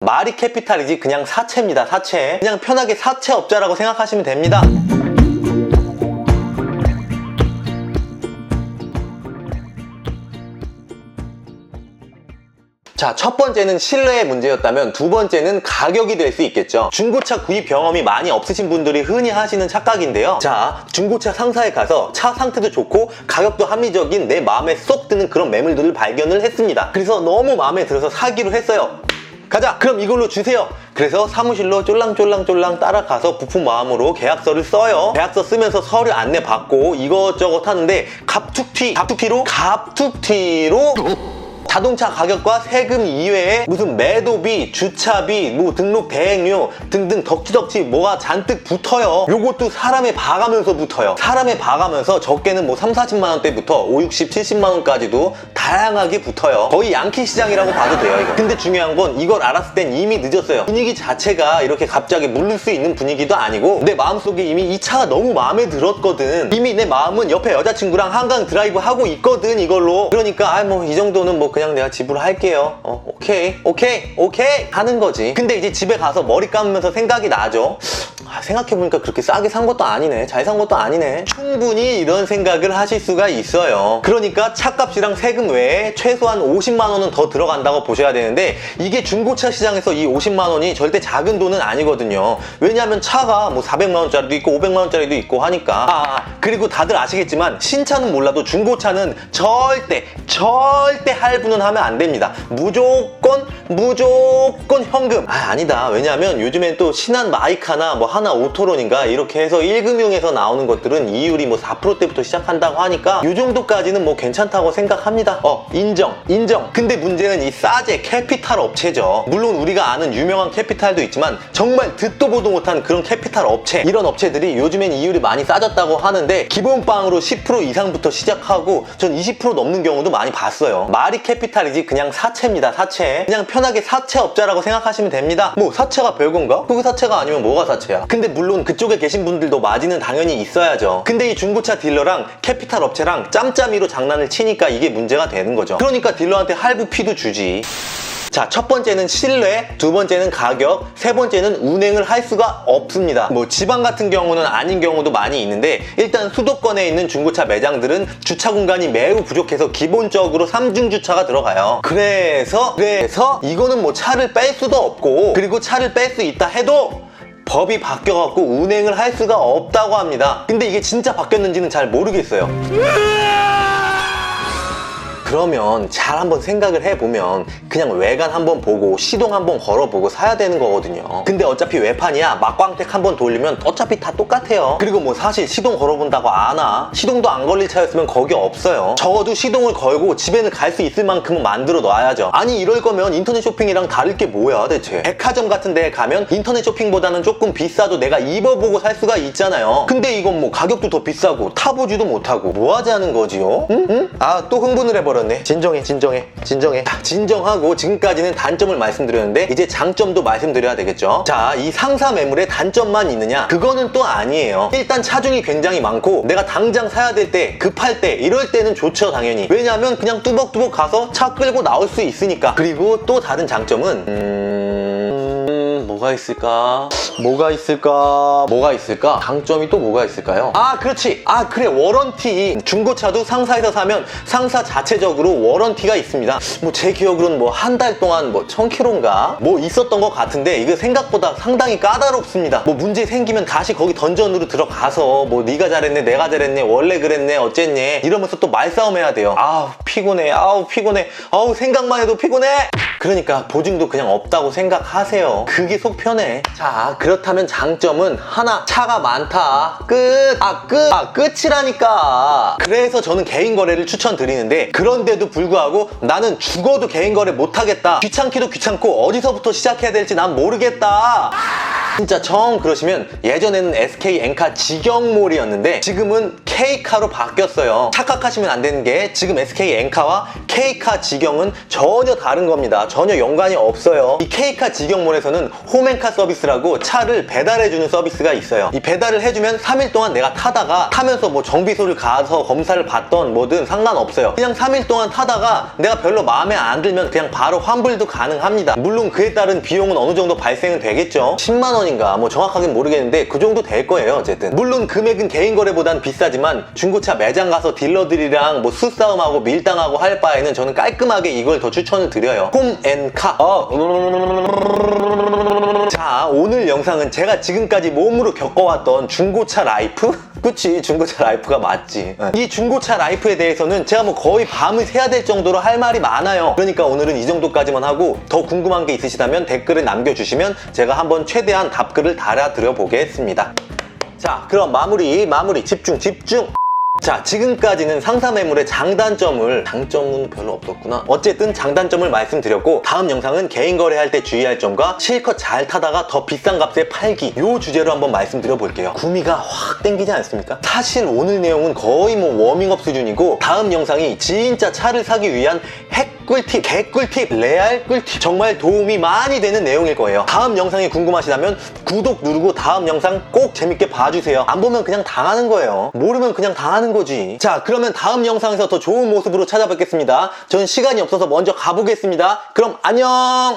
말이 캐피탈이지 그냥 사채입니다 사채 그냥 편하게 사채업자라고 생각하시면 됩니다 자, 첫 번째는 신뢰의 문제였다면 두 번째는 가격이 될 수 있겠죠. 중고차 구입 경험이 많이 없으신 분들이 흔히 하시는 착각인데요. 자, 중고차 상사에 가서 차 상태도 좋고 가격도 합리적인 내 마음에 쏙 드는 그런 매물들을 발견을 했습니다. 그래서 너무 마음에 들어서 사기로 했어요. 가자! 그럼 이걸로 주세요! 그래서 사무실로 쫄랑쫄랑쫄랑 따라가서 부푼 마음으로 계약서를 써요. 계약서 쓰면서 서류 안내 받고 이것저것 하는데 갑툭튀, 갑툭튀로? 갑툭튀로 자동차 가격과 세금 이외에 무슨 매도비, 주차비, 뭐 등록 대행료 등등 덕지덕지 뭐가 잔뜩 붙어요. 요것도 사람에 봐가면서 붙어요. 사람에 봐가면서 적게는 뭐 3, 40만 원대부터 5, 60, 70만 원까지도 다양하게 붙어요. 거의 양키 시장이라고 봐도 돼요, 이거. 근데 중요한 건 이걸 알았을 땐 이미 늦었어요. 분위기 자체가 이렇게 갑자기 물릴 수 있는 분위기도 아니고 내 마음속에 이미 이 차가 너무 마음에 들었거든. 이미 내 마음은 옆에 여자친구랑 한강 드라이브 하고 있거든, 이걸로. 그러니까 아 뭐 이 정도는 뭐 그냥 내가 지불할게요. 어, 오케이, 오케이, 오케이 하는 거지. 근데 이제 집에 가서 머리 감으면서 생각이 나죠. 아, 생각해보니까 그렇게 싸게 산 것도 아니네. 잘 산 것도 아니네. 충분히 이런 생각을 하실 수가 있어요. 그러니까 차값이랑 세금 외에 최소한 50만 원은 더 들어간다고 보셔야 되는데 이게 중고차 시장에서 이 50만 원이 절대 작은 돈은 아니거든요. 왜냐하면 차가 뭐 400만 원짜리도 있고 500만 원짜리도 있고 하니까. 아, 그리고 다들 아시겠지만 신차는 몰라도 중고차는 절대 절대 할부는 하면 안 됩니다. 무조건 무조건 현금. 아 아니다. 왜냐하면 요즘엔 또 신한 마이카나 뭐 하나 오토론인가 이렇게 해서 1금융에서 나오는 것들은 이율이 뭐 4%대부터 시작한다고 하니까 이 정도까지는 뭐 괜찮다고 생각합니다. 어 인정 인정. 근데 문제는 이 싸제 캐피탈 업체죠. 물론 우리가 아는 유명한 캐피탈도 있지만 정말 듣도 보도 못한 그런 캐피탈 업체 이런 업체들이 요즘엔 이율이 많이 싸졌다고 하는데 기본빵으로 10% 이상부터 시작하고 전 20% 넘는 경우도 많이 봤어요. 말이 캐피탈이지 그냥 사채입니다 사채. 그냥 편하게 사채 업자라고 생각하시면 됩니다. 뭐 사채가 별건가? 그게 사채가 아니면 뭐가 사채야? 근데 물론 그쪽에 계신 분들도 마진은 당연히 있어야죠. 근데 이 중고차 딜러랑 캐피탈 업체랑 짬짬이로 장난을 치니까 이게 문제가 되는 거죠. 그러니까 딜러한테 할부 피도 주지. 자, 첫 번째는 신뢰, 두 번째는 가격, 세 번째는 운행을 할 수가 없습니다. 뭐 지방 같은 경우는 아닌 경우도 많이 있는데 일단 수도권에 있는 중고차 매장들은 주차 공간이 매우 부족해서 기본적으로 3중 주차가 들어가요. 그래서 그래서 이거는 뭐 차를 뺄 수도 없고 그리고 차를 뺄 수 있다 해도 법이 바뀌어갖고 운행을 할 수가 없다고 합니다. 근데 이게 진짜 바뀌었는지는 잘 모르겠어요. 그러면 잘 한번 생각을 해보면 그냥 외관 한번 보고 시동 한번 걸어보고 사야 되는 거거든요. 근데 어차피 외판이야 막광택 한번 돌리면 어차피 다 똑같아요. 그리고 뭐 사실 시동 걸어본다고 아나? 시동도 안 걸릴 차였으면 거기 없어요. 적어도 시동을 걸고 집에는 갈 수 있을 만큼은 만들어 놔야죠. 아니 이럴 거면 인터넷 쇼핑이랑 다를 게 뭐야 대체? 백화점 같은 데에 가면 인터넷 쇼핑보다는 조금 비싸도 내가 입어보고 살 수가 있잖아요. 근데 이건 뭐 가격도 더 비싸고 타보지도 못하고 뭐 하자는 거지요? 응? 응? 아 또 흥분을 해버렸네. 진정해 진정해 진정해. 자, 진정하고 지금까지는 단점을 말씀드렸는데 이제 장점도 말씀드려야 되겠죠. 자이 상사 매물에 단점만 있느냐? 그거는 또 아니에요. 일단 차종이 굉장히 많고 내가 당장 사야 될 때 급할 때 이럴 때는 좋죠 당연히. 왜냐하면 그냥 뚜벅뚜벅 가서 차 끌고 나올 수 있으니까. 그리고 또 다른 장점은 음... 뭐가 있을까? 뭐가 있을까? 뭐가 있을까? 장점이 또 뭐가 있을까요? 아, 그렇지. 아, 그래. 워런티. 중고차도 상사에서 사면 상사 자체적으로 워런티가 있습니다. 뭐 제 기억으로는 뭐 한 달 동안 뭐 1000km인가? 뭐 있었던 것 같은데 이게 생각보다 상당히 까다롭습니다. 뭐 문제 생기면 다시 거기 던전으로 들어가서 뭐 네가 잘했네, 내가 잘했네, 원래 그랬네, 어쨌네 이러면서 또 말싸움 해야 돼요. 아우, 피곤해. 아우, 피곤해. 아우, 생각만 해도 피곤해. 그러니까 보증도 그냥 없다고 생각하세요. 그게 속 편해. 자, 그렇다면 장점은 하나, 차가 많다. 끝. 아, 끝. 아, 끝이라니까. 그래서 저는 개인 거래를 추천드리는데 그런데도 불구하고 나는 죽어도 개인 거래 못 하겠다. 귀찮기도 귀찮고 어디서부터 시작해야 될지 난 모르겠다. 진짜 정 그러시면 예전에는 SK 엔카 직영몰이었는데 지금은 K카로 바뀌었어요. 착각하시면 안 되는 게 지금 SK 엔카와 K카 직영은 전혀 다른 겁니다. 전혀 연관이 없어요. 이 K카 직영몰에서는 홈엔카 서비스라고 차를 배달해주는 서비스가 있어요. 이 배달을 해주면 3일 동안 내가 타다가 타면서 뭐 정비소를 가서 검사를 받던 뭐든 상관없어요. 그냥 3일 동안 타다가 내가 별로 마음에 안 들면 그냥 바로 환불도 가능합니다. 물론 그에 따른 비용은 어느 정도 발생은 되겠죠. 10만 원 인가 뭐 정확하긴 모르겠는데 그 정도 될 거예요. 어쨌든 물론 금액은 개인 거래보단 비싸지만 중고차 매장 가서 딜러들이랑 뭐 수싸움하고 밀당하고 할 바에는 저는 깔끔하게 이걸 더 추천을 드려요. 홈앤카. 어. 자 오늘 영상은 제가 지금까지 몸으로 겪어왔던 중고차 라이프? 그치 중고차 라이프가 맞지. 네. 이 중고차 라이프에 대해서는 제가 뭐 거의 밤을 새야 될 정도로 할 말이 많아요. 그러니까 오늘은 이 정도까지만 하고 더 궁금한 게 있으시다면 댓글에 남겨주시면 제가 한번 최대한 답글을 달아드려 보겠습니다. 자 그럼 마무리 마무리. 집중 집중 자 지금까지는 상사 매물의 장단점을 장점은 별로 없었구나. 어쨌든 장단점을 말씀드렸고 다음 영상은 개인 거래할 때 주의할 점과 실컷 잘 타다가 더 비싼 값에 팔기. 요 주제로 한번 말씀드려 볼게요. 구미가 확 땡기지 않습니까? 사실 오늘 내용은 거의 뭐 워밍업 수준이고 다음 영상이 진짜 차를 사기 위한 핵 꿀팁, 개꿀팁, 레알 꿀팁. 정말 도움이 많이 되는 내용일 거예요. 다음 영상이 궁금하시다면 구독 누르고 다음 영상 꼭 재밌게 봐주세요. 안 보면 그냥 당하는 거예요. 모르면 그냥 당하는 거지. 자 그러면 다음 영상에서 더 좋은 모습으로 찾아뵙겠습니다. 전 시간이 없어서 먼저 가보겠습니다. 그럼 안녕